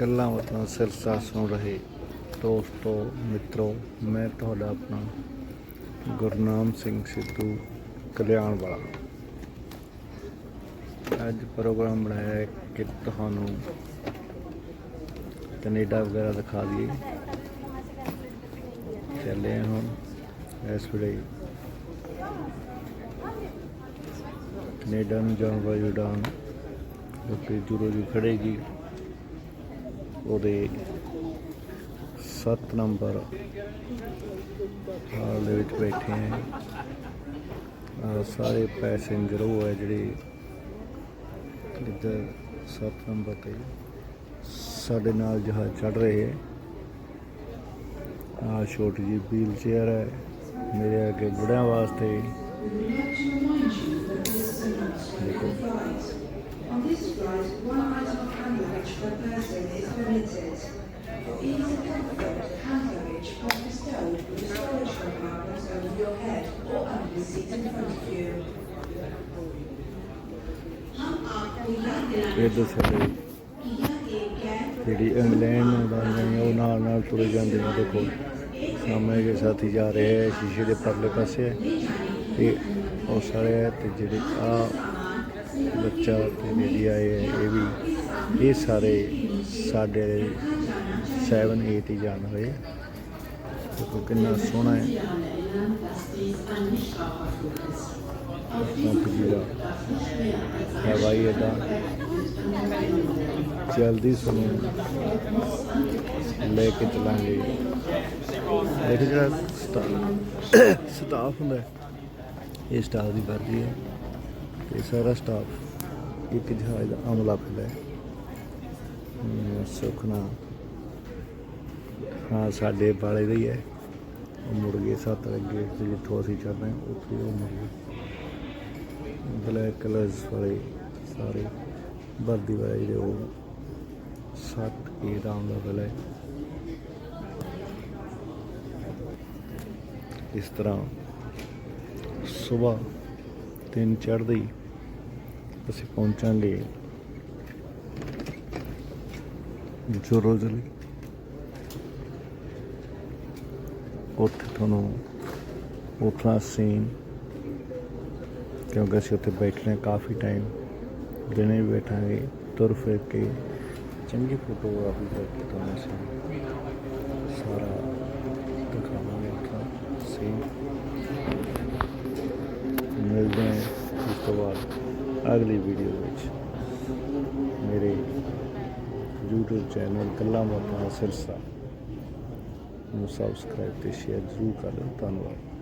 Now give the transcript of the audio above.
ਗੱਲਾਂ ਬਾਤਾਂ, ਸਿਰਸਾ ਸੁਣ ਰਹੇ ਦੋਸਤੋ, ਮਿੱਤਰੋ, ਮੈਂ ਤੁਹਾਡਾ ਆਪਣਾ ਗੁਰਨਾਮ ਸਿੰਘ ਸਿੱਧੂ ਕਲਿਆਣ ਵਾਲਾ ਅੱਜ ਪ੍ਰੋਗਰਾਮ ਬਣਾਇਆ ਕਿ ਤੁਹਾਨੂੰ ਕੈਨੇਡਾ ਵਗੈਰਾ ਦਿਖਾ ਦਈਏ। ਚੱਲੇ ਹਾਂ ਹੁਣ ਇਸ ਵੇਲੇ। ਕੈਨੇਡਾ ਨੂੰ ਜਾਣ ਵਾਲੀ ਉਡਾਨ ਜੋ ਕਿ ਜੂਰੋ ਜੀ। ਖੜੇਗੀ ਉਹਦੇ 7 ਨੰਬਰ ਹਾਲ ਦੇ ਵਿੱਚ ਬੈਠੇ ਆ। ਸਾਰੇ ਪੈਸੇਂਜਰ, ਉਹ ਹੈ ਜਿਹੜੇ ਇੱਧਰ 7 ਨੰਬਰ ਤੇ ਸਾਡੇ ਨਾਲ ਜਹਾਜ਼ ਚੜ ਰਹੇ ਹੈ ਆ ਛੋਟੀ ਜੀ ਵੀਲ ਚੇਅਰ ਹੈ, ਮੇਰੇ ਅੱਗੇ ਬੁੜਿਆਂ ਵਾਸਤੇ। ਦੇਖੋ। On this flight, one item of hand luggage per person is permitted. For ease and comfort, hand luggage can be stowed with storage compartment over your head or under the seat in front of you. ਇਹ ਦੱਸਦੇ ਜਿਹੜੀ England ਨੂੰ ਬਣ नाल ਉਹ ਨਾਲ ਨਾਲ ਤੁਰੇ ਜਾਂਦੇ ਨੇ ਦੇਖੋ ਸਾਹਮਣੇ ਦੇ ਸਾਥੀ ਜਾ ਰਹੇ ਹੈ ਸ਼ੀਸ਼ੇ ਦੇ ਪਰਲੇ ਪਾਸੇ ਤੇ ਉਹ ਸਾਰੇ ਤੇ ਜਿਹੜੇ ਆ ਬੱਚਾ ਤੇ ਲੇਡੀ ਆਏ ਹੈ, ਇਹ ਵੀ, ਇਹ ਸਾਰੇ ਸਾਡੇ 7 8 ਹੀ ਜਾਣ ਹੋਏ ਦੇਖੋ ਕਿੰਨਾ ਸੋਹਣਾ ਹੈ। ਪੰਪ ਜੀਰਾ ਹਵਾਈ ਅੱਡਾ ਜਲਦੀ ਸੁਣੋ ਲੈ ਕੇ ਚਲਾਂਗੇ। ਦੇਖ ਜਿਹੜਾ ਸਟਾਫ ਹੁੰਦਾ ਇਹ ਸਟਾਫ ਦੀ ਵਰਦੀ ਹੈ। ਤੇ ਸਾਰਾ ਸਟਾਫ ਇੱਕ ਜਹਾਜ਼ ਦਾ ਅਮਲਾ ਫਿਰਦਾ ਹੈ। ਸੁਖਨਾ ਹਾਂ, ਸਾਡੇ ਵਾਲੇ ਦਾ ਹੀ ਹੈ। ਉਹ ਮੁੜ ਗਏ, ਸੱਤ ਲੱਗੇ ਜਿੱਥੋਂ ਅਸੀਂ ਚੜ੍ਹਦੇ ਹਾਂ, ਉੱਥੇ ਉਹ ਮੁੜ ਗਏ। ਬਲੈਕ ਕਲਰਸ ਵਾਲੇ ਸਾਰੇ, ਵਰਦੀ ਵਾਲੇ ਜਿਹੜੇ ਉਹ ਸੱਤ ਏ ਦਾ ਲੈਵਲ ਹੈ। ਇਸ ਤਰ੍ਹਾਂ ਸਵੇਰ ਦਿਨ ਚੜ੍ਹਦੇ ਹੀ ਅਸੀਂ ਪਹੁੰਚਾਂਗੇ। ਜੋਰੋਜ਼ਲੀ ਉੱਥੇ ਤੁਹਾਨੂੰ ਉੱਥਾ ਸੀਨ ਕਿਉਂਕਿ ਅਸੀਂ ਉੱਥੇ ਬੈਠਣਾ ਕਾਫੀ ਟਾਈਮ ਦਿਨੇ ਵੀ ਬੈਠਾਂਗੇ, ਤੁਰ ਫਿਰ ਕੇ ਚੰਗੀ ਫੋਟੋਗ੍ਰਾਫੀ ਕਰਕੇ ਤੁਹਾਨੂੰ ਅਸੀਂ ਸਾਰਾ ਦਿਖਾਵਾਂਗੇ ਉੱਥਾ ਸੀਨ ਅਗਲੀ ਵੀਡੀਓ ਵਿੱਚ ਮੇਰੇ YouTube ਚੈਨਲ ਗੱਲਾਂ ਬਾਤਾਂ ਸਿਰਸਾ ਨੂੰ ਸਬਸਕ੍ਰਾਈਬ ਤੇ ਸ਼ੇਅਰ ਜ਼ਰੂਰ ਕਰ ਦਿਓ। ਧੰਨਵਾਦ।